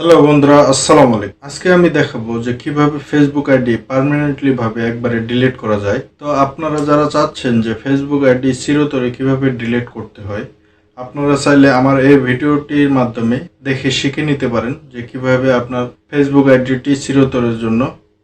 Hello বন্ধুরা, আসসালামু আলাইকুম। আজকে আমি দেখাবো যে কীভাবে ফেসবুক আইডি পার্মানেন্টলি ভাবে একবারে ডিলিট করা যায়। তো আপনারা যারা চাচ্ছেন যে ফেসবুক আইডি চিরতরে কীভাবে ডিলিট করতে হয়, আপনারা চাইলে আমার এই ভিডিওটির মাধ্যমে দেখে শিখে নিতে পারেন যে কীভাবে আপনার ফেসবুক আইডিটি চিরতরের জন্য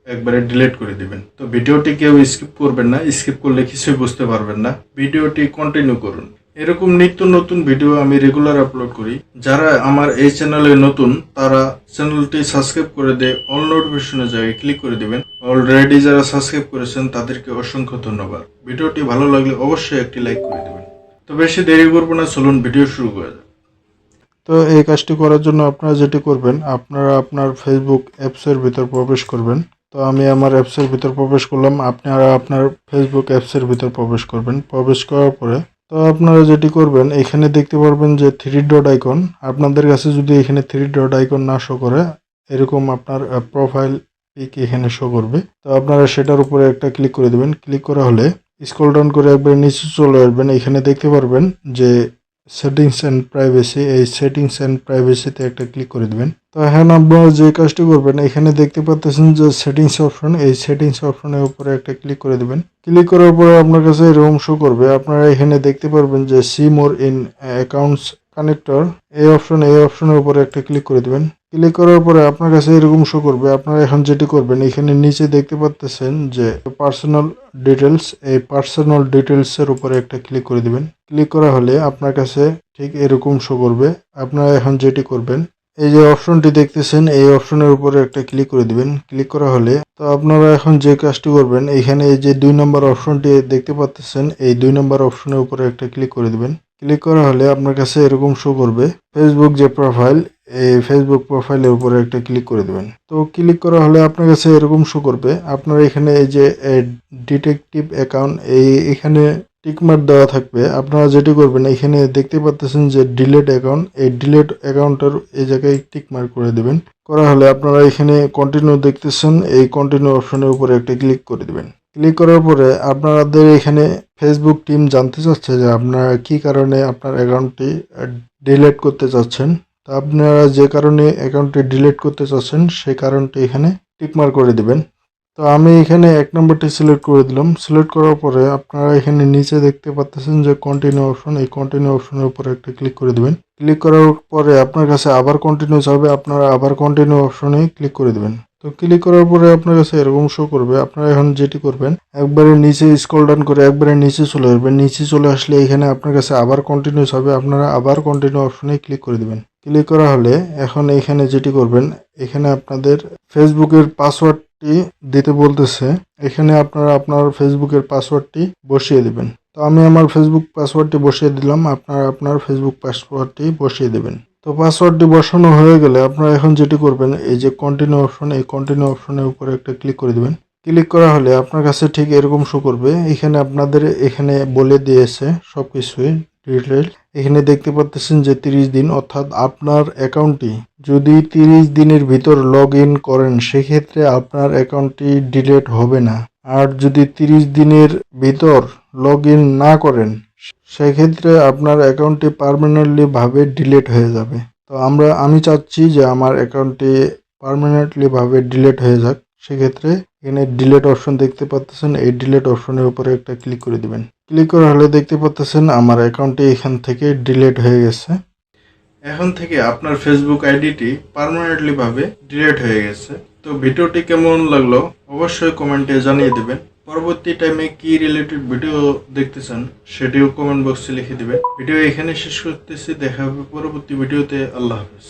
একবারে ডিলিট করে দিবেন। তো ভিডিওটি কেউ স্কিপ করবেন না স্কিপ করলে কিছুই বুঝতে পারবেন না। ভিডিওটি কন্টিনিউ করুন। এরকম নিত্য নতুন ভিডিও আমি রেগুলার আপলোড করি। যারা আমার এই চ্যানেলে নতুন, তারা চ্যানেলটি সাবস্ক্রাইব করে দিয়ে অল নোটিফিকেশনের জায়গায় ক্লিক করে দিবেন। অলরেডি যারা সাবস্ক্রাইব করেছেন, তাদেরকে অসংখ্য ধন্যবাদ। ভিডিওটি ভালো লাগলে অবশ্যই একটি লাইক করে দেবেন। তো বেশি দেরি করব না, চলুন ভিডিও শুরু করা যাক। তো এই কাজটি করার জন্য আপনারা যেটি করবেন, আপনারা আপনার ফেসবুক অ্যাপসের ভিতর প্রবেশ করবেন। তো আমি আমার অ্যাপসের ভিতর প্রবেশ করলাম আপনারা আপনার ফেসবুক অ্যাপসের ভিতর প্রবেশ করবেন। প্রবেশ করার পরে তো আপনারা যেটি করবেন, এখানে দেখতে পারবেন যে থ্রি ডট আইকন আপনাদের কাছে যদি এখানে থ্রি ডট আইকন না শো করে, এরকম আপনার প্রোফাইল পিক এখানে শো করবে। তো আপনারা সেটার উপরে একটা ক্লিক করে দেবেন। ক্লিক করা হলে স্ক্রল ডাউন করে একবার নিচে চলে আসবেন। এখানে দেখতে পারবেন যে সেটিংস অ্যান্ড প্রাইভেসি এই সেটিংস অ্যান্ড প্রাইভেসিতে একটা ক্লিক করে দেবেন। তো এখন আপনারা যে কাজটি করবেন, এখানে দেখতে পাচ্ছেন যে সেটিংস অপশন এই সেটিংস অপশনের উপরে একটা ক্লিক করে দেবেন। ক্লিক করার পরে আপনার কাছে এরকম শো করবে। আপনারা এখানে দেখতে পারবেন যে see more in accounts connector এই অপশন এই অপশনের উপরে একটা ক্লিক করে দিবেন। ক্লিক করার পরে আপনার কাছে এরকম শো করবে, আপনারা এখন যেটি করবেন, এখানে নিচে দেখতে পাচ্ছেন যে পার্সোনাল ডিটেলস এই পার্সোনাল ডিটেলসের উপরে একটা ক্লিক করে দিবেন। ক্লিক করা হলে আপনার কাছে ঠিক এরকম শো করবে, আপনারা এখন যেটি করবেন, এই যে অপশনটি দেখতেছেন, এই অপশনের উপরে একটা ক্লিক করে দিবেন। ক্লিক করা হলে তো আপনারা এখন যে কাজটি করবেন, এখানে এই যে দুই নম্বর অপশনটি দেখতে পাচ্ছেন এই দুই নম্বর অপশনের উপরে একটা ক্লিক করে দিবেন। ক্লিক করা হলে আপনার কাছে এরকম শো করবে। ফেসবুক যে প্রোফাইল এই ফেসবুক প্রোফাইলের উপরে একটা ক্লিক করে দেবেন। তো ক্লিক করা হলে আপনার কাছে এরকম শো করবে। আপনার এখানে এই যে ডিটেকটিভ অ্যাকাউন্ট এই এখানে টিকমার্ক দেওয়া থাকবে। আপনারা যেটি করবেন, এখানে দেখতে পাচ্ছেন যে ডিলেট অ্যাকাউন্ট এই ডিলেট অ্যাকাউন্টের এই জায়গায় টিকমার্ক করে দেবেন। করা হলে আপনারা এখানে কন্টিনিউ দেখতেছেন, এই কন্টিনিউ অপশনের উপরে একটা ক্লিক করে দেবেন। ক্লিক করার পরে আপনাদের এখানে ফেসবুক টিম জানতে চাচ্ছে যে আপনারা কি কারণে আপনার অ্যাকাউন্টটি ডিলেট করতে চাচ্ছেন। তা আপনারা যে কারণে অ্যাকাউন্টটি ডিলিট করতে চাচ্ছেন সেই কারণটি এখানে টিকমার করে দিবেন। তো আমি এখানে এক নম্বরটি সিলেক্ট করে দিলাম। সিলেক্ট করার পরে আপনারা এখানে নিচে দেখতে পাচ্ছেন যে কন্টিনিউ অপশন এই কন্টিনিউ অপশনের উপরে একটা ক্লিক করে দিবেন। ক্লিক করার পরে আপনার কাছে আবার কন্টিনিউ চাবে আপনারা আবার কন্টিনিউ অপশনে ক্লিক করে দিবেন। তো ক্লিক করার পরে আপনার কাছে এরকম শো করবে। আপনারা এখন যেটি করবেন, একবারে নিচে স্ক্রল ডাউন করে একবারে নিচে চলে আসবেন। নিচে চলে আসলে এখানে আপনার কাছে আবার কন্টিনিউস হবে। আপনারা আবার কন্টিনিউ অপশনে ক্লিক করে দিবেন। ক্লিক করা হলে এখন এখানে যেটি করবেন, এখানে আপনাদের ফেসবুকের পাসওয়ার্ডটি দিতে বলতেছে। এখানে আপনারা আপনার ফেসবুকের পাসওয়ার্ডটি বসিয়ে দিবেন। তো আমি আমার ফেসবুক পাসওয়ার্ডটি বসিয়ে দিলাম। আপনারা আপনার ফেসবুক পাসওয়ার্ডটি বসিয়ে দেবেন। তো পাসওয়ার্ডটি বসানো হয়ে গেলে আপনারা এখন যেটি করবেন, এই যে কন্টিনিউ অপশন এই কন্টিনিউ অপশনের উপরে একটা ক্লিক করে দেবেন। ক্লিক করা হলে আপনার কাছে ঠিক এরকম শো করবে। এখানে আপনাদের এখানে বলে দিয়েছে সব কিছুই ডিটেল এখানে দেখতে পাচ্ছেন যে তিরিশ দিন, অর্থাৎ আপনার অ্যাকাউন্টটি যদি তিরিশ দিনের ভিতর লগ ইন করেন, সেক্ষেত্রে আপনার অ্যাকাউন্টটি ডিলেট হবে না। আর যদি তিরিশ দিনের ভিতর লগ ইন না করেন, সেক্ষেত্রে আপনার অ্যাকাউন্টটি পারমানেন্টলি ভাবে ডিলেট হয়ে যাবে। তো আমরা, আমি চাচ্ছি যে আমার অ্যাকাউন্টটি পারমানেন্টলি ভাবে ডিলেট হয়ে যাক। সেক্ষেত্রে এখানে ডিলেট অপশন দেখতে পাচ্ছেন এই ডিলেট অপশনের উপরে একটা ক্লিক করে দিবেন। ক্লিক করা হলে দেখতে পাচ্ছেন আমার অ্যাকাউন্টটি এখান থেকে ডিলেট হয়ে গেছে। এখন থেকে আপনার ফেসবুক আইডিটি পার্মানেন্টলি ভাবে ডিলিট হয়ে গেছে। তো ভিডিওটি কেমন লাগল অবশ্যই কমেন্টে জানিয়ে দেবেন। পরবর্তী টাইমে কি রিলেটেড ভিডিও দেখতে চান সেটিও কমেন্ট বক্সে লিখে দিবেন। ভিডিও এখানে শেষ করতেছি, দেখা হবে পরবর্তী ভিডিওতে আল্লাহ হাফেজ।